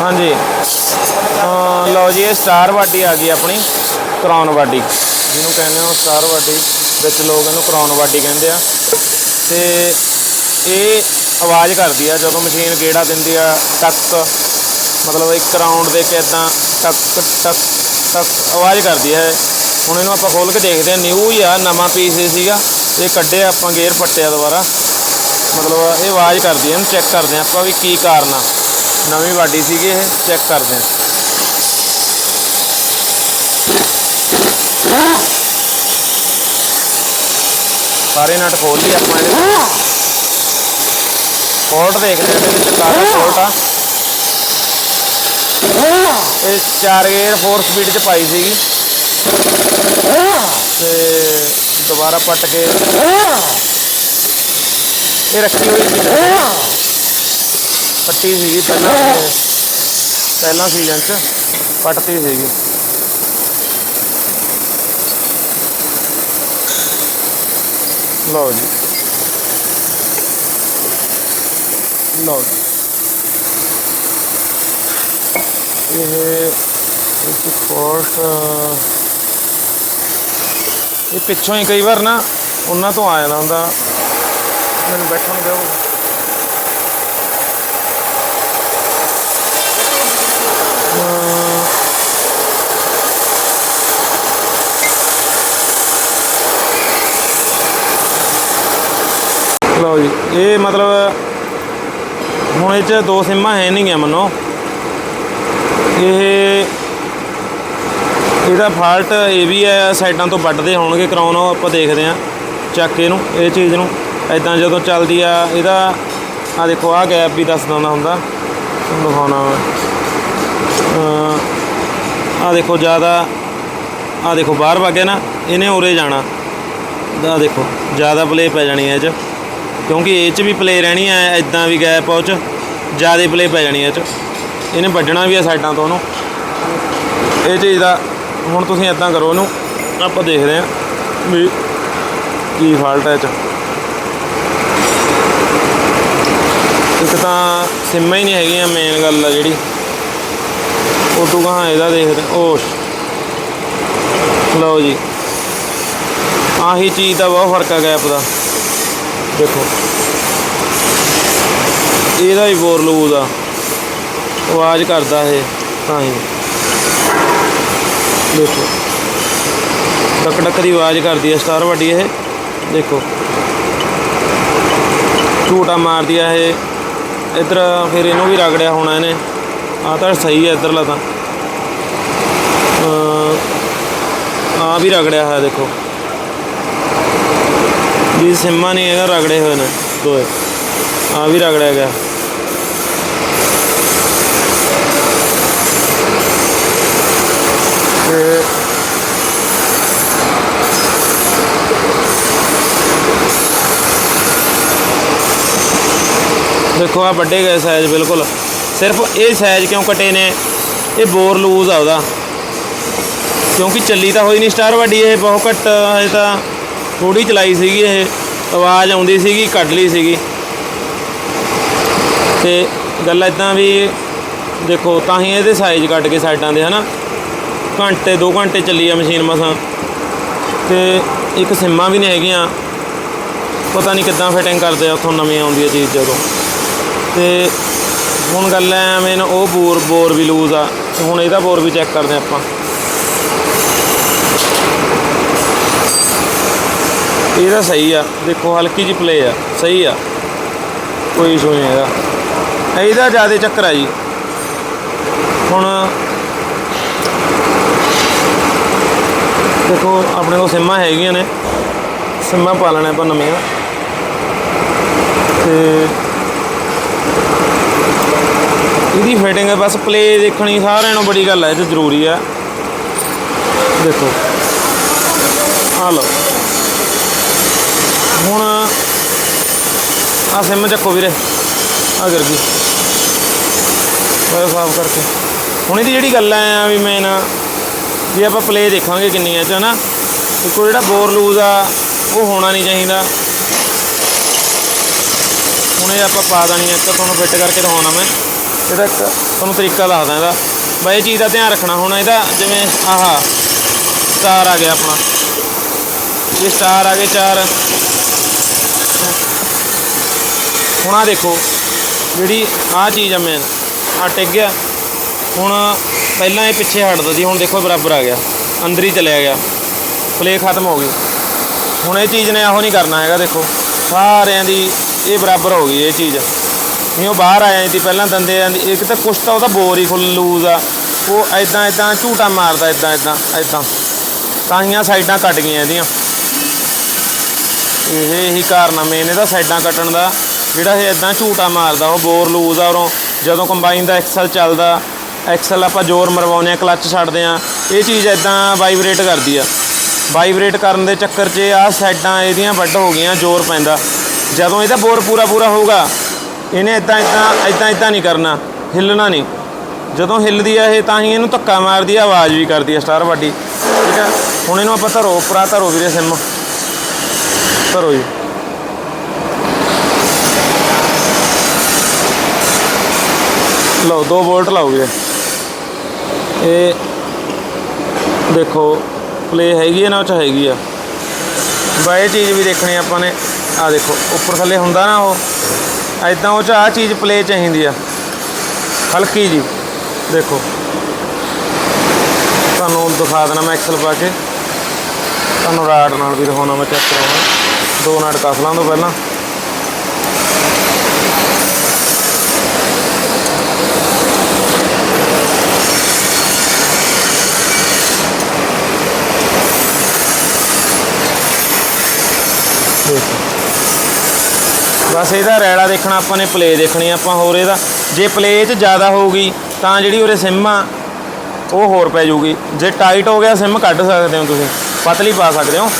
ਹਾਂਜੀ। ਲਓ ਜੀ, ਇਹ ਸਟਾਰ ਵਾਡੀ ਆ ਗਈ ਆਪਣੀ ਕਰਾਉਨ ਵਾਡੀ ਜਿਹਨੂੰ ਕਹਿੰਦੇ ਹੋ ਸਟਾਰ ਵਾਡੀ ਵਿੱਚ ਲੋਕ ਇਹਨੂੰ ਕਰਾਉਨ ਵਾਡੀ ਕਹਿੰਦੇ ਆ। ਤੇ ਇਹ ਆਵਾਜ਼ ਕਰਦੀ ਆ, ਜਦੋਂ ਮਸ਼ੀਨ ਗੇੜਾ ਦਿੰਦੀ ਆ, ਟੱਕ, ਮਤਲਬ ਇੱਕ ਰਾਉਂਡ ਦੇ ਕੇ ਇਦਾਂ ਟੱਕ ਟੱਕ ਟੱਕ, ਆਵਾਜ਼ ਕਰਦੀ ਹੈ। ਹੁਣ ਇਹਨੂੰ ਆਪਾਂ ਖੋਲ ਕੇ ਦੇਖਦੇ ਆ ਨਿਊ ਹੀ ਆ, ਨਵਾਂ ਪੀਸ ਇਹ ਸੀਗਾ। ਇਹ ਕੱਢਿਆ, ਆਪਾਂ ਗੇਅਰ ਪੱਟਿਆ ਦੁਬਾਰਾ। ਮਤਲਬ ਇਹ ਆਵਾਜ਼ ਕਰਦੀ ਹੈ ਇਹਨੂੰ ਚੈੱਕ ਕਰਦੇ ਆ ਆਪਾਂ ਵੀ ਕੀ ਕਾਰਨ ਆ। ਨਵੀਂ ਵਾਡੀ ਸੀਗੀ ਇਹ, ਚੈੱਕ ਕਰਦੇ ਆ ਸਾਰੇ ਨਟ ਖੋਲ ਲਏ ਆਪਾਂ ਇਹਦੇ ਫੋਲਟ ਦੇਖਦੇ ਹਾਂ ਇਹਦੇ ਵਿੱਚ ਕਾਹਦਾ ਫੋਲਟ ਆ। ਇਹ ਚਾਰ ਗੇਅਰ 4 ਸਪੀਡ ਚ ਪਾਈ ਸੀਗੀ। ਤੇ ਦੁਬਾਰਾ ਪੱਟ ਕੇ। ਇਹ ਰੱਖੀ ਹੋਈ ਸੀ। ਪੱਟੀ ਸੀਗੀ ਪਹਿਲਾਂ ਪਹਿਲਾਂ ਸੀਜ਼ਨ ਚ ਪੱਟਤੀ ਸੀਗੀ। ਲਓ ਜੀ। ਲਓ ਜੀ। ਇਹ ਇੱਕ ਸਪੋਰਟ ਇਹ ਪਿੱਛੋਂ ਹੀ ਕਈ ਵਾਰ ਨਾ ਉਹਨਾਂ ਤੋਂ ਆ ਜਾਂਦਾ। ਹੁੰਦਾ ਮੈਨੂੰ ਬੈਠਣ ਦਿਓ। ਇਹ ਮਤਲਬ ਹੁਣ ਇਹ ਚ ਦੋ ਸਿੰਮਾਂ ਹੈ ਨਹੀਂ ਗਿਆ ਮੰਨੋ। ਇਹ ਇਹਦਾ ਫਾਲਟ ਇਹ ਵੀ ਹੈ, ਸਾਈਡਾਂ ਤੋਂ ਵੱਢਦੇ ਹੋਣਗੇ ਕਰਾਉਣ ਉਹ ਆਪਾਂ ਦੇਖਦੇ ਹਾਂ, ਚੱਕ ਕੇ ਇਹਨੂੰ, ਇਹ ਚੀਜ਼ ਨੂੰ। ਐਦਾਂ ਜਦੋਂ ਚੱਲਦੀ ਆ, ਇਹਦਾ ਆ ਦੇਖੋ ਆ ਗੈਪ ਵੀ ਦੱਸ ਦਿੰਦਾ ਹੁੰਦਾ। ਦਿਖਾਉਣਾ ਆ ਦੇਖੋ, ਜ਼ਿਆਦਾ ਆ ਦੇਖੋ, ਬਾਹਰ ਵਗਿਆ ਨਾ, ਇਹਨੇ ਉਰੇ ਜਾਣਾ। ਆ ਦੇਖੋ, ਜ਼ਿਆਦਾ ਪਲੇ ਪੈ ਜਾਣੀ ਹੈ ਇਹ 'ਚ। ਕਿਉਂਕਿ ਇਹ 'ਚ ਵੀ ਪਲੇ ਰਹਿਣੀ ਹੈ ਐਦਾਂ ਵੀ ਗੈਪ ਉਹ 'ਚ। ਜ਼ਿਆਦਾ ਪਲੇ ਪੈ ਜਾਣੀ ਹੈ ਇਹ 'ਚ। ਇਹਨੇ ਵੱਢਣਾ ਵੀ ਆ ਸਾਈਡਾਂ ਤੋਂ ਉਹਨੂੰ। ਇਹ ਚੀਜ਼ ਦਾ ਹੁਣ ਤੁਸੀਂ ਇਦਾਂ ਕਰੋ ਇਹਨੂੰ, ਆਪਾਂ ਦੇਖਦੇ ਹਾਂ ਵੀ ਕੀ ਫਾਲਟ ਹੈ 'ਚ। ਇੱਕ ਤਾਂ ਸਿੰਮਾਂ ਹੀ ਨਹੀਂ ਹੈਗੀਆਂ ਮੇਨ ਗੱਲ ਆ ਜਿਹੜੀ। ਉਹ ਤੋਂ ਕਹਾਂ ਇਹਦਾ ਦੇਖਦੇ ਓ ਲਓ ਜੀ। ਆਹੀ ਚੀਜ਼ ਦਾ ਬਹੁਤ ਫ਼ਰਕ ਆ ਗੈਪ ਦਾ। ਦੇਖੋ। ਇਹਦਾ ਹੀ ਬੋਰ ਲੂਜ਼ ਆ। ਆਵਾਜ਼ ਕਰਦਾ ਇਹ, ਤਾਂ ਹੀ। ਦੇਖੋ। ਟਕ ਟਕ ਦੀ ਆਵਾਜ਼ ਕਰਦੀ ਹੈ ਸਟਾਰ ਵੱਡੀ ਇਹ। ਦੇਖੋ। ਝੂਟਾ ਮਾਰਦੀ ਆ ਇਹ। ਇਧਰ ਫਿਰ ਇਹਨੂੰ ਵੀ ਰਗੜਿਆ ਹੋਣਾ ਇਹਨੇ। ਆ ਤਾਂ ਸਹੀ ਹੈ ਇਧਰਲਾ ਤਾਂ। ਆ ਵੀ ਰਗੜਿਆ ਹੋਇਆ, ਦੇਖੋ। ਜੀ, ਸਿੰਮਾ ਨਹੀਂ ਹੈਗਾ, ਰਗੜੇ ਹੋਏ ਨੇ, ਦੋਏ। ਆ ਵੀ ਰਗੜਿਆ ਗਿਆ ਤੇ ਦੇਖੋ ਆ ਵੱਡੇ ਗਏ ਸਾਈਜ਼ ਬਿਲਕੁਲ। ਸਿਰਫ ਇਹ ਸਾਈਜ਼ ਕਿਉਂ ਕਟੇ ਨੇ? ਇਹ ਬੋਰ ਲੂਜ਼ ਆ ਉਹਦਾ। ਕਿਉਂਕਿ ਚੱਲੀ ਤਾਂ ਹੋਈ ਨਹੀਂ ਸਟਾਰ ਵੱਡੀ ਇਹ ਬਹੁਤ ਘੱਟ, ਹਜੇ ਤਾਂ ਥੋੜੀ ਚਲਾਈ ਸੀਗੀ ਇਹ, ਆਵਾਜ਼ ਆਉਂਦੀ ਸੀਗੀ ਕੱਢ ਲਈ ਸੀਗੀ। ਤੇ ਗੱਲ ਇਦਾਂ ਵੀ ਦੇਖੋ, ਤਾਂ ਹੀ ਇਹਦੇ ਸਾਈਜ਼ ਕੱਟ ਕੇ ਸਾਈਡਾਂ ਦੇ, ਹਨਾ? ਘੰਟੇ 2 ਘੰਟੇ ਚੱਲੀ ਆ ਮਸ਼ੀਨ ਮਸਾਂ। ਤੇ ਇੱਕ ਸਿੰਮਾਂ ਵੀ ਨਹੀਂ ਹੈਗੀਆਂ। ਪਤਾ ਨਹੀਂ ਕਿੱਦਾਂ ਫਿਟਿੰਗ ਕਰਦੇ ਆ, ਉੱਥੋਂ ਨਵੀਂ ਆਉਂਦੀ ਹੈ ਚੀਜ਼ ਜਦੋਂ। ਤੇ ਹੁਣ ਗੱਲ ਐ ਮੇਨ ਉਹ ਬੋਰ ਬੋਰ ਵੀ ਲੂਜ਼ ਆ। ਤੇ ਹੁਣ ਇਹਦਾ ਬੋਰ ਵੀ ਚੈੱਕ ਕਰਦੇ ਆਪਾਂ। ਇਹ ਤਾਂ ਸਹੀ ਆ। ਦੇਖੋ, ਹਲਕੀ ਜਿਹੀ ਪਲੇ ਆ। ਸਹੀ ਆ। ਕੋਈ ਇਸ਼ੂ ਨਹੀਂ ਹੈਗਾ। ਇਹਦਾ ਜ਼ਿਆਦਾ ਚੱਕਰ ਆ ਜੀ। ਹੁਣ ਦੇਖੋ, ਆਪਣੇ ਕੋਲ ਸਿੰਮਾਂ ਹੈਗੀਆਂ ਨੇ। ਸਿੰਮਾਂ ਪਾ ਲੈਣਾ ਆਪਾਂ ਨਵੀਆਂ। ਤੇ ਇਹਦੀ ਫਿਟਿੰਗ ਬਸ ਪਲੇ ਦੇਖਣੀ ਸਾਰਿਆਂ ਨੂੰ ਬੜੀ ਗੱਲ ਹੈ ਇਹ 'ਚ ਜ਼ਰੂਰੀ ਆ। ਦੇਖੋ। ਆ ਲਓ। ਹੁਣ ਆ ਸਿਮ ਚੱਕੋ ਵੀਰੇ। ਆ ਗਿਰ ਗਈ। ਉਹ ਸਾਫ਼ ਕਰਕੇ। ਹੁਣ ਇਹਦੀ ਜਿਹੜੀ ਗੱਲ ਆ ਵੀ ਮੈਂ ਨਾ ਵੀ ਆਪਾਂ ਪਲੇ ਦੇਖਾਂਗੇ ਕਿੰਨੀ ਹੈ ਚ ਹਨਾ? ਦੇਖੋ ਜਿਹੜਾ ਬੋਰ ਲੂਜ਼ ਆ, ਉਹ ਹੋਣਾ ਨਹੀਂ ਚਾਹੀਦਾ। ਹੁਣ ਇਹ ਆਪਾਂ ਪਾ ਦੇਣੀ ਇੱਕ ਤੁਹਾਨੂੰ ਫਿੱਟ ਕਰਕੇ ਦਿਖਾਉਣਾ ਮੈਂ। ਇਹਦਾ ਇੱਕ ਤੁਹਾਨੂੰ ਤਰੀਕਾ ਦੱਸਦਾ ਇਹਦਾ। ਬਈ ਚੀਜ਼ ਦਾ ਧਿਆਨ ਰੱਖਣਾ, ਹੁਣ ਇਹਦਾ ਜਿਵੇਂ ਆਹ ਸਟਾਰ ਆ ਗਿਆ ਆਪਣਾ। ਇਹ ਸਟਾਰ ਆ ਗਏ ਚਾਰ। ਹੁਣ ਆ ਦੇਖੋ, ਜਿਹੜੀ ਆ ਚੀਜ਼ ਆ ਮੇਨ ਆ ਟਿਕ ਗਿਆ ਹੁਣ ਪਹਿਲਾਂ ਇਹ ਪਿੱਛੇ ਹਟਦਾ ਸੀ, ਹੁਣ ਦੇਖੋ ਬਰਾਬਰ ਆ ਗਿਆ। ਅੰਦਰ ਹੀ ਚਲਿਆ ਗਿਆ। ਪਲੇ ਖਤਮ ਹੋ ਗਈ। ਹੁਣ ਇਹ ਚੀਜ਼ ਨੇ ਇਹੋ ਨਹੀਂ ਕਰਨਾ ਹੈਗਾ, ਦੇਖੋ। ਸਾਰਿਆਂ ਦੀ ਇਹ ਬਰਾਬਰ ਹੋ ਗਈ ਇਹ ਚੀਜ਼। ਨਹੀਂ ਉਹ ਬਾਹਰ ਆਇਆ ਸੀ, ਪਹਿਲਾਂ ਦੰਦੇ ਆਂਦੀ ਇੱਕ ਤਾਂ ਕੁਛ ਤਾਂ ਉਹਦਾ ਬੋਰ ਹੀ ਫੁੱਲ ਲੂਜ਼ ਆ। ਉਹ ਐਦਾਂ ਐਦਾਂ ਝੂਟਾ ਮਾਰਦਾ ਐਦਾਂ ਐਦਾਂ ਐਦਾਂ ਤਾਂਹੀਆਂ ਸਾਈਡਾਂ ਕੱਟ ਗਈਆਂ ਇਹਦੀਆਂ। ਇਹ ਇਹੀ ਕਾਰਨ ਆ ਮੇਨ ਇਹਦਾ ਸਾਈਡਾਂ ਕੱਟਣ ਦਾ। ਜਿਹੜਾ ਇਹ ਇਦਾਂ ਝੂਟਾ ਮਾਰਦਾ, ਉਹ ਬੋਰ ਲੂਜ਼ ਆ ਉਰੋਂ। ਜਦੋਂ ਕੰਬਾਈਨ ਦਾ ਐਕਸਲ ਚੱਲਦਾ ਐਕਸਲ ਆਪਾਂ ਜ਼ੋਰ ਮਰਵਾਉਂਦੇ ਆ ਕਲੱਚ ਛੱਡਦੇ ਆ, ਇਹ ਚੀਜ਼ ਇਦਾਂ ਵਾਈਬ੍ਰੇਟ ਕਰਦੀ ਆ। ਵਾਈਬ੍ਰੇਟ ਕਰਨ ਦੇ ਚੱਕਰ 'ਚ ਆਹ ਸਾਈਡਾਂ ਇਹਦੀਆਂ ਵੱਡ ਹੋ ਗਈਆਂ, ਜ਼ੋਰ ਪੈਂਦਾ। ਜਦੋਂ ਇਹਦਾ ਬੋਰ ਪੂਰਾ ਪੂਰਾ ਹੋਊਗਾ, ਇਹਨੇ ਇਦਾਂ ਇਦਾਂ ਇਦਾਂ ਇਦਾਂ ਨਹੀਂ ਕਰਨਾ, ਹਿੱਲਣਾ ਨਹੀਂ। ਜਦੋਂ ਹਿੱਲਦੀ ਆ ਇਹ, ਤਾਂ ਹੀ ਇਹਨੂੰ ਧੱਕਾ ਮਾਰਦੀ ਆ, ਆਵਾਜ਼ ਵੀ ਕਰਦੀ ਆ ਸਟਾਰ ਵਾਡੀ। ਠੀਕ ਆ? ਹੁਣ ਇਹਨੂੰ ਆਪਾਂ ਧਰੋ ਉੱਪਰਾਂ ਧਰੋ ਵੀਰੇ, ਸਿਮ। ਕਰੋ ਜੀ। ਲਓ 2 ਵੋਲਟ ਲਾਓ ਇਹ ਦੇਖੋ ਪਲੇ ਹੈਗੀ ਹੈ ਨਾ, ਉਹ ਚ ਹੈਗੀ ਆ। ਬਾਏ ਚੀਜ਼ ਵੀ ਦੇਖਣੀ ਆਪਾਂ ਨੇ। ਆ ਦੇਖੋ, ਉੱਪਰ ਥੱਲੇ ਹੁੰਦਾ ਨਾ ਉਹ। ਐਦਾਂ ਉਹ ਚ ਆ ਚੀਜ਼ ਪਲੇ ਚਾਹੀਦੀ ਆ। ਹਲਕੀ ਜੀ। ਦੇਖੋ। ਤੁਹਾਨੂੰ ਦਿਖਾ ਦੇਣਾ ਮੈਂ ਐਕਸਲ ਪਾ ਕੇ। ਤੁਹਾਨੂੰ ਰਾਡ ਨਾਲ ਵੀ ਦਿਖਾਉਣਾ ਮੈਂ ਚੈੱਕ ਕਰਾਉਣਾ। ਦੋ ਨਾਟ ਕੱਸ ਲਾਂ ਤੋਂ ਪਹਿਲਾਂ। ਬਸ ਇਹਦਾ ਰੈੜਾ ਦੇਖਣਾ, ਆਪਾਂ ਨੇ ਪਲੇ ਦੇਖਣੀ ਆਪਾਂ ਹੋਰ ਇਹਦਾ। ਜੇ ਪਲੇ 'ਚ ਜ਼ਿਆਦਾ ਹੋਊਗੀ, ਤਾਂ ਜਿਹੜੀ ਉਰੇ ਸਿਮ ਆ, ਉਹ ਹੋਰ ਪੈ ਜਾਊਗੀ। ਜੇ ਟਾਈਟ ਹੋ ਗਿਆ ਸਿਮ ਕੱਢ ਸਕਦੇ ਹੋ ਤੁਸੀਂ। ਪਤਲੀ ਪਾ ਸਕਦੇ ਹੋ।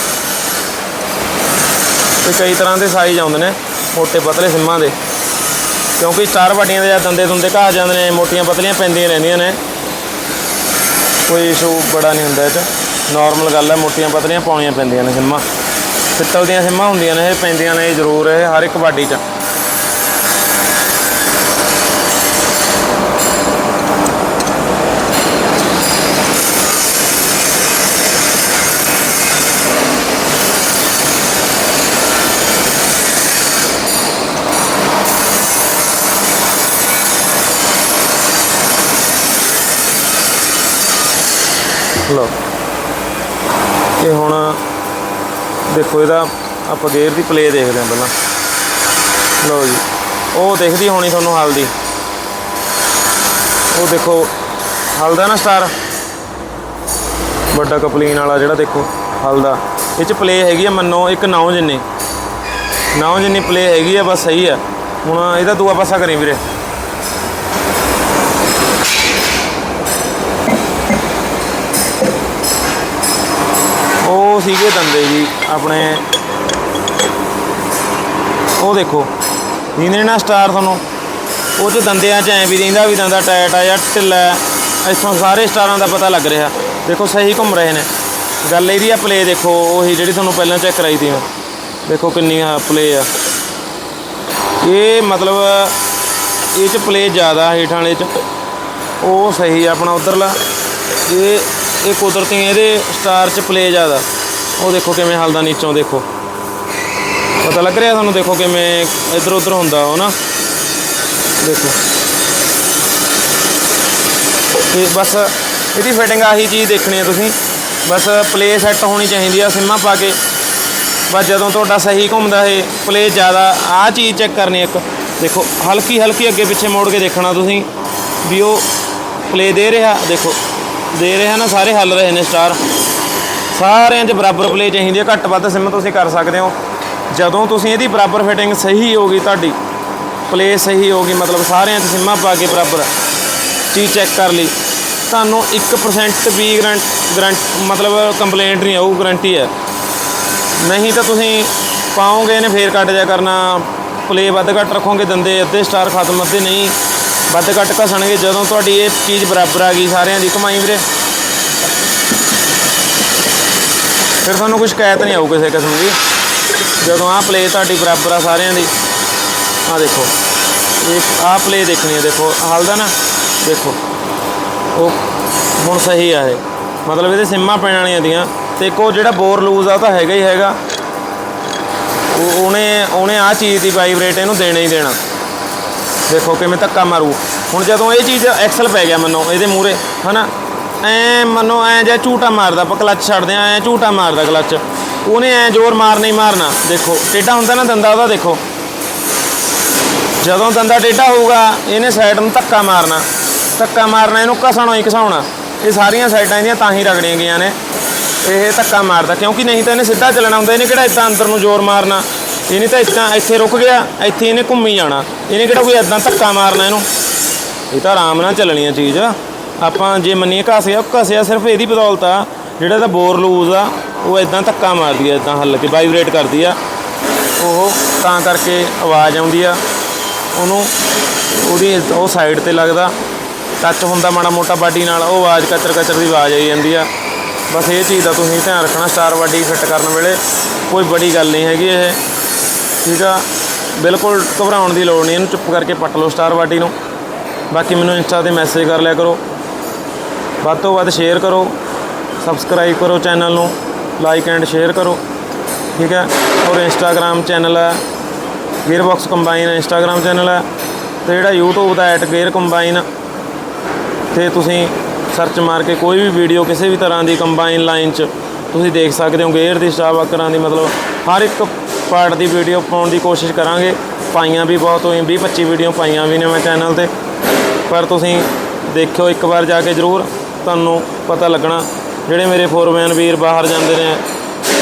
ਤੇ ਕਈ ਤਰ੍ਹਾਂ ਦੇ ਸਾਈਜ਼ ਆਉਂਦੇ ਨੇ, ਮੋਟੇ ਪਤਲੇ ਸਿਮਾਂ ਦੇ। ਕਿਉਂਕਿ ਸਟਾਰ ਵੱਡੀਆਂ ਦੇ ਜਾਂ ਦੰਦੇ ਦੁੰਦੇ ਘਾ ਜਾਂਦੇ ਨੇ, ਮੋਟੀਆਂ ਪਤਲੀਆਂ ਪੈਂਦੀਆਂ ਰਹਿੰਦੀਆਂ ਨੇ। ਕੋਈ ਇਸ਼ੂ ਬੜਾ ਨਹੀਂ ਹੁੰਦਾ ਇਹ 'ਚ। ਨਾਰਮਲ ਗੱਲ ਹੈ, ਮੋਟੀਆਂ ਪਤਲੀਆਂ ਪਾਉਣੀਆਂ ਪੈਂਦੀਆਂ ਨੇ ਸਿਮਾਂ। ਪਿੱਤਲ ਦੀਆਂ ਸਿਮਾਂ ਹੁੰਦੀਆਂ ਨੇ, ਇਹ ਪੈਂਦੀਆਂ ਨੇ ਜ਼ਰੂਰ, ਇਹ ਹਰ ਇੱਕ ਬਾਡੀ 'ਚ ਲਓ ਇਹ ਹੁਣ ਦੇਖੋ ਇਹਦਾ ਆਪਾਂ ਗੇਅਰ ਦੀ ਪਲੇ ਦੇਖਦੇ ਹਾਂ ਪਹਿਲਾਂ। ਲਓ ਜੀ, ਉਹ ਦੇਖਦੀ ਹੋਣੀ ਤੁਹਾਨੂੰ ਹਲਦੀ। ਉਹ ਦੇਖੋ, ਹਲਦਾ ਨਾ ਸਟਾਰ ਵੱਡਾ ਕਪਲੀਨ ਵਾਲਾ ਜਿਹੜਾ ਦੇਖੋ, ਹਲਦਾ। ਇਹ ਚ ਪਲੇ ਹੈਗੀ ਆ ਮੰਨੋ, ਇੱਕ 9 ਜਿੰਨੀ। 9 ਜਿੰਨੀ ਪਲੇ ਹੈਗੀ ਆ, ਬਸ ਸਹੀ ਆ। ਹੁਣ ਇਹਦਾ ਦੂਆ ਪਾਸਾ ਕਰੀ ਵੀਰੇ। ਉਹ ਸੀਗੇ ਦੰਦੇ ਜੀ, ਆਪਣੇ। ਉਹ ਦੇਖੋ ਜਿਹਨੇ ਨਾ ਸਟਾਰ ਤੁਹਾਨੂੰ, ਉਹ ਚ ਦੰਦਿਆਂ ਚ ਐ ਵੀ ਰਹਿੰਦਾ ਵੀ ਦੰਦਾ ਟਾਇਟ ਆ ਜਾਂ ਢਿੱਲਾ ਹੈ। ਇੱਥੋਂ ਸਾਰੇ ਸਟਾਰਾਂ ਦਾ ਪਤਾ ਲੱਗ ਰਿਹਾ। ਦੇਖੋ, ਸਹੀ ਘੁੰਮ ਰਹੇ ਨੇ। ਗੱਲ ਇਹਦੀ ਆ ਪਲੇ ਦੇਖੋ, ਉਹੀ ਜਿਹੜੀ ਤੁਹਾਨੂੰ ਪਹਿਲਾਂ ਚੈੱਕ ਕਰਾਈ ਸੀ ਮੈਂ। ਦੇਖੋ ਕਿੰਨੀ ਆ ਪਲੇ ਆ। ਇਹ ਮਤਲਬ, ਇਹ ਚ ਪਲੇ ਜ਼ਿਆਦਾ ਹੇਠਾਂ ਵਾਲੇ ਚ। ਉਹ ਸਹੀ ਆ ਆਪਣਾ ਉਧਰਲਾ। ਇਹ ਇਹ ਕੁਦਰਤੀ ਇਹਦੇ ਸਟਾਰ ਚ ਪਲੇ ਜ਼ਿਆਦਾ। ਉਹ ਦੇਖੋ ਕਿਵੇਂ ਹਲਦਾ ਨੀਚੋਂ ਦੇਖੋ। ਪਤਾ ਲੱਗ ਰਿਹਾ ਤੁਹਾਨੂੰ ਦੇਖੋ ਕਿਵੇਂ ਇੱਧਰ ਉੱਧਰ ਹੁੰਦਾ ਉਹ ਨਾ। ਦੇਖੋ। ਤੇ ਬਸ ਇਹਦੀ ਫਿਟਿੰਗ ਆਹੀ ਚੀਜ਼ ਦੇਖਣੀ ਹੈ ਤੁਸੀਂ। ਬਸ ਪਲੇ ਸੈੱਟ ਹੋਣੀ ਚਾਹੀਦੀ ਆ, ਸਿੰਮਾਂ ਪਾ ਕੇ। ਬਸ ਜਦੋਂ ਤੁਹਾਡਾ ਸਹੀ ਘੁੰਮਦਾ ਇਹ ਪਲੇ ਜ਼ਿਆਦਾ, ਆਹ ਚੀਜ਼ ਚੈੱਕ ਕਰਨੀ ਇੱਕ। ਦੇਖੋ ਹਲਕੀ ਹਲਕੀ ਅੱਗੇ ਪਿੱਛੇ ਮੋੜ ਕੇ ਦੇਖਣਾ ਤੁਸੀਂ। ਵੀ ਉਹ ਪਲੇ ਦੇ ਰਿਹਾ, ਦੇਖੋ। ਦੇ ਰਿਹਾ ਨਾ, ਸਾਰੇ ਹੱਲ ਰਹੇ ਨੇ ਸਟਾਰ ਸਾਰਿਆਂ 'ਚ ਬਰਾਬਰ ਪਲੇ ਚਾਹੀਦੀ ਹੈ, ਘੱਟ ਵੱਧ ਸਿਮ ਤੁਸੀਂ ਕਰ ਸਕਦੇ ਹੋ। ਜਦੋਂ ਤੁਸੀਂ ਇਹਦੀ ਬਰਾਬਰ ਫਿਟਿੰਗ ਸਹੀ ਹੋਗੀ ਤੁਹਾਡੀ ਪਲੇ ਸਹੀ ਹੋਗੀ ਮਤਲਬ ਸਾਰਿਆਂ 'ਚ ਸਿਮਾਂ ਪਾ ਕੇ ਬਰਾਬਰ, ਚੀਜ਼ ਚੈੱਕ ਕਰ ਲਈ। ਤੁਹਾਨੂੰ 1% ਵੀ ਗਰੰਟ ਗਰੰਟ ਮਤਲਬ ਕੰਪਲੇਂਟ ਨਹੀਂ ਆਊ ਗਰੰਟੀ ਹੈ। ਨਹੀਂ ਤਾਂ ਤੁਸੀਂ ਪਾਓਗੇ ਇਹਨੇ, ਫੇਰ ਕੱਟ ਜਾ ਕਰਨਾ। ਪਲੇ ਵੱਧ ਘੱਟ ਰੱਖੋਗੇ, ਦੰਦੇ ਅੱਧੇ ਸਟਾਰ ਖਤਮ, ਅੱਧੇ ਨਹੀਂ। ਵੱਧ ਘੱਟ ਘਸਣਗੇ, ਜਦੋਂ ਤੁਹਾਡੀ ਇਹ ਚੀਜ਼ ਬਰਾਬਰ ਆ ਗਈ, ਸਾਰਿਆਂ ਦੀ ਕਮਾਈ ਵੀਰੇ। ਫਿਰ ਤੁਹਾਨੂੰ ਕੋਈ ਸ਼ਿਕਾਇਤ ਨਹੀਂ ਆਊ ਕਿਸੇ ਕਿਸਮ ਦੀ। ਜਦੋਂ ਆਹ ਪਲੇ ਤੁਹਾਡੀ ਬਰਾਬਰ ਆ ਸਾਰਿਆਂ ਦੀ, ਆਹ ਦੇਖੋ। ਇਹ ਆਹ ਪਲੇ ਦੇਖਣੀ ਹੈ ਦੇਖੋ, ਹਲਦਾ ਨਾ, ਦੇਖੋ। ਉਹ ਹੁਣ ਸਹੀ ਆ ਇਹ। ਮਤਲਬ ਇਹਦੇ ਸਿੰਮਾਂ ਪੈਣ ਵਾਲੀਆਂ ਦੀਆਂ। ਤੇ ਇੱਕ ਉਹ ਜਿਹੜਾ ਬੋਰ ਲੂਜ਼ ਆ, ਉਹ ਤਾਂ ਹੈਗਾ ਹੀ ਹੈਗਾ। ਉਹਨੇ ਉਹਨੇ ਆ ਚੀਜ਼ ਦੀ ਵਾਈਬ੍ਰੇਟ ਇਹਨੂੰ ਦੇਣਾ ਹੀ ਦੇਣਾ। ਦੇਖੋ ਕਿਵੇਂ ਧੱਕਾ ਮਾਰੂ। ਹੁਣ ਜਦੋਂ ਇਹ ਚੀਜ਼ ਐਕਸਲ ਪੈ ਗਿਆ ਮੈਨੂੰ, ਇਹਦੇ ਮੂਰੇ ਹਨਾ? ਐ ਮੰਨੋ ਐ ਜਾਂ ਝੂਟਾ ਮਾਰਦਾ ਆਪਾਂ ਕਲੱਚ ਛੱਡਦੇ ਆ, ਐ ਝੂਟਾ ਮਾਰਦਾ ਕਲੱਚ ਉਹਨੇ ਐ ਜ਼ੋਰ ਮਾਰ ਨਹੀਂ ਮਾਰਨਾ। ਦੇਖੋ, ਟੇਢਾ ਹੁੰਦਾ ਨਾ ਦੰਦਾ ਉਹਦਾ, ਦੇਖੋ। ਜਦੋਂ ਦੰਦਾ ਟੇਢਾ ਹੋਊਗਾ, ਇਹਨੇ ਸਾਈਡ ਨੂੰ ਧੱਕਾ ਮਾਰਨਾ। ਧੱਕਾ ਮਾਰਨਾ, ਇਹਨੂੰ ਘਸਾਉਣਾ ਹੀ ਘਸਾਉਣਾ। ਇਹ ਸਾਰੀਆਂ ਸਾਈਡਾਂ ਇਹਦੀਆਂ ਤਾਂ ਹੀ ਰਗੜੀਆਂ ਗਈਆਂ ਨੇ। ਇਹ ਧੱਕਾ ਮਾਰਦਾ, ਕਿਉਂਕਿ ਨਹੀਂ ਤਾਂ ਇਹਨੇ ਸਿੱਧਾ ਚੱਲਣਾ ਹੁੰਦਾ, ਇਹਨੇ ਕਿਹੜਾ ਇਦਾਂ ਅੰਦਰ ਨੂੰ ਜ਼ੋਰ ਮਾਰਨਾ? ਇਹਨੇ ਤਾਂ ਇੱਦਾਂ ਇੱਥੇ ਰੁਕ ਗਿਆ, ਇੱਥੇ ਇਹਨੇ ਘੁੰਮੀ ਜਾਣਾ। ਇਹਨੇ ਕਿਹੜਾ ਕੋਈ ਇਦਾਂ ਧੱਕਾ ਮਾਰਨਾ ਇਹਨੂੰ? ਇਹ ਤਾਂ ਆਰਾਮ ਨਾਲ ਚੱਲਣੀ ਆ ਚੀਜ਼। ਆਪਾਂ ਜੇ ਮੰਨੀਏ ਘਸਿਆ ਘਸਿਆ ਸਿਰਫ ਇਹਦੀ ਬਦੌਲਤ ਆ, ਜਿਹੜਾ ਇਹਦਾ ਬੋਰ ਲੂਜ਼ ਆ, ਉਹ ਇਦਾਂ ਧੱਕਾ ਮਾਰਦੀ ਆ ਇਦਾਂ ਹੱਲ ਕੇ ਵਾਈਬ੍ਰੇਟ ਕਰਦੀ ਆ। ਉਹ ਤਾਂ ਕਰਕੇ ਆਵਾਜ਼ ਆਉਂਦੀ ਆ। ਉਹਨੂੰ, ਉਹਦੀ ਉਹ ਸਾਈਡ ਤੇ ਲੱਗਦਾ। ਟੱਚ ਹੁੰਦਾ ਮਾੜਾ ਮੋਟਾ ਬਾਡੀ ਨਾਲ, ਉਹ ਆਵਾਜ਼ ਕਚਰ ਕਚਰ ਦੀ ਆਵਾਜ਼ ਆਈ ਜਾਂਦੀ ਆ। ਬਸ ਇਹ ਚੀਜ਼ ਦਾ ਤੁਸੀਂ ਧਿਆਨ ਰੱਖਣਾ ਸਟਾਰ ਬਾਡੀ ਫਿੱਟ ਕਰਨ ਵੇਲੇ। ਕੋਈ ਬੜੀ ਗੱਲ ਨਹੀਂ ਹੈਗੀ ਇਹ। ਠੀਕ ਆ? ਬਿਲਕੁਲ ਘਬਰਾਉਣ ਦੀ ਲੋੜ ਨਹੀਂ, ਇਹਨੂੰ ਚੁੱਪ ਕਰਕੇ ਪੱਟ ਲਓ ਸਟਾਰ ਬਾਡੀ ਨੂੰ। ਬਾਕੀ ਮੈਨੂੰ ਇੰਸਟਾ ਤੇ ਮੈਸੇਜ ਕਰ ਲਿਆ ਕਰੋ। ਵੱਧ ਤੋਂ ਵੱਧ ਸ਼ੇਅਰ ਕਰੋ ਸਬਸਕ੍ਰਾਈਬ ਕਰੋ ਚੈਨਲ ਨੂੰ ਲਾਈਕ ਐਂਡ ਸ਼ੇਅਰ ਕਰੋ, ਠੀਕ ਹੈ? ਔਰ ਇੰਸਟਾਗ੍ਰam ਚੈਨਲ ਹੈ ਗੇਅਰਬਾਕਸ ਕੰਬਾਈਨ ਇੰਸਟਾਗ੍ਰam ਚੈਨਲ ਹੈ, ਤੇ ਜਿਹੜਾ YouTube ਦਾ ਐਟ ਗੇਅਰ ਕੰਬਾਈਨ ਤੇ ਤੁਸੀਂ ਸਰਚ ਮਾਰ ਕੇ ਕੋਈ ਵੀ ਵੀਡੀਓ ਕਿਸੇ ਵੀ ਤਰ੍ਹਾਂ ਦੀ ਕੰਬਾਈਨ ਲਾਈਨ 'ਚ ਤੁਸੀਂ ਦੇਖ ਸਕਦੇ ਹੋ ਗੇਅਰ ਦੀ ਸਟਾਫ ਆਕਰਾਂ ਦੀ ਮਤਲਬ ਹਰ ਇੱਕ ਪਾਰਟ ਦੀ ਵੀਡੀਓ ਪਾਉਣ ਦੀ ਕੋਸ਼ਿਸ਼ ਕਰਾਂਗੇ। ਪਾਈਆਂ ਵੀ ਬਹੁਤ ਹੋਈਆਂ 20 25 ਵੀਡੀਓ ਪਾਈਆਂ ਵੀ ਨੇ ਮੈਂ ਚੈਨਲ ਤੇ, ਪਰ ਤੁਸੀਂ ਦੇਖਿਓ ਇੱਕ ਵਾਰ ਜਾ ਕੇ ਜ਼ਰੂਰ। ਤੁਹਾਨੂੰ ਪਤਾ ਲੱਗਣਾ। ਜਿਹੜੇ ਮੇਰੇ ਫੋਰਮੈਨ ਵੀਰ ਬਾਹਰ ਜਾਂਦੇ ਨੇ,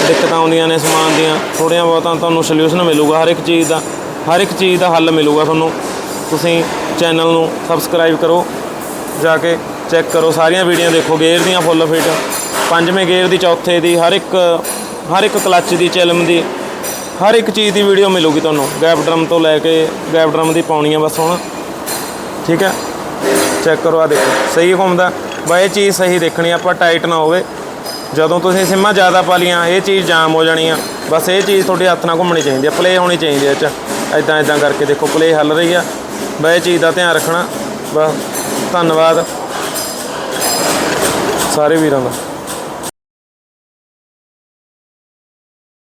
ਦਿੱਕਤਾਂ ਆਉਂਦੀਆਂ ਨੇ ਸਮਾਨ ਦੀਆਂ, ਥੋੜ੍ਹੀਆਂ ਬਹੁਤਾਂ ਤੁਹਾਨੂੰ ਸੋਲੂਸ਼ਨ ਮਿਲੂਗਾ ਹਰ ਇੱਕ ਚੀਜ਼ ਦਾ, ਹਰ ਇੱਕ ਚੀਜ਼ ਦਾ ਹੱਲ ਮਿਲੂਗਾ ਤੁਹਾਨੂੰ। ਤੁਸੀਂ ਚੈਨਲ ਨੂੰ ਸਬਸਕ੍ਰਾਈਬ ਕਰੋ, ਜਾ ਕੇ ਚੈੱਕ ਕਰੋ, ਸਾਰੀਆਂ ਵੀਡੀਓ ਦੇਖੋ ਗੇਅਰ ਦੀਆਂ ਫੁੱਲ ਫਿਟ ਪੰਜਵੇਂ ਗੇਅਰ ਦੀ, ਚੌਥੇ ਦੀ, ਹਰ ਇੱਕ ਹਰ ਇੱਕ ਕਲੱਚ ਦੀ, ਚਿਲਮ ਦੀ, ਹਰ ਇੱਕ ਚੀਜ਼ ਦੀ ਵੀਡੀਓ ਮਿਲੂਗੀ ਤੁਹਾਨੂੰ। ਗੈਪ ਡਰਮ ਤੋਂ ਲੈ ਕੇ ਗੈਪ ਡਰਮ ਦੀ ਪਾਉਣੀ ਆ ਬਸ ਹੁਣ। ਠੀਕ ਹੈ? ਚੈੱਕ ਕਰੋ ਆ ਦੇਖੋ। ਸਹੀ ਘੁੰਮਦਾ ਬਾ, ਇਹ ਚੀਜ਼ ਸਹੀ ਦੇਖਣੀ ਆਪਾਂ ਟਾਈਟ ਨਾ ਹੋਵੇ। ਜਦੋਂ ਤੁਸੀਂ ਸਿੰਮਾਂ ਜ਼ਿਆਦਾ ਪਾ ਲੀਆਂ ਇਹ ਚੀਜ਼ ਜਾਮ ਹੋ ਜਾਣੀ ਆ। ਬਸ ਇਹ ਚੀਜ਼ ਤੁਹਾਡੇ ਹੱਥ ਨਾਲ ਘੁੰਮਣੀ ਚਾਹੀਦੀ ਆ ਪਲੇ ਹੋਣੀ ਚਾਹੀਦੀ ਆ ਇਹ 'ਚ। ਐਦਾਂ ਐਦਾਂ ਕਰਕੇ ਦੇਖੋ ਪਲੇ ਹੱਲ ਰਹੀ ਆ। ਬਾ, ਇਹ ਚੀਜ਼ ਦਾ ਧਿਆਨ ਰੱਖਣਾ। ਬਸ, ਧੰਨਵਾਦ। ਸਾਰੇ ਵੀਰਾਂ ਦਾ।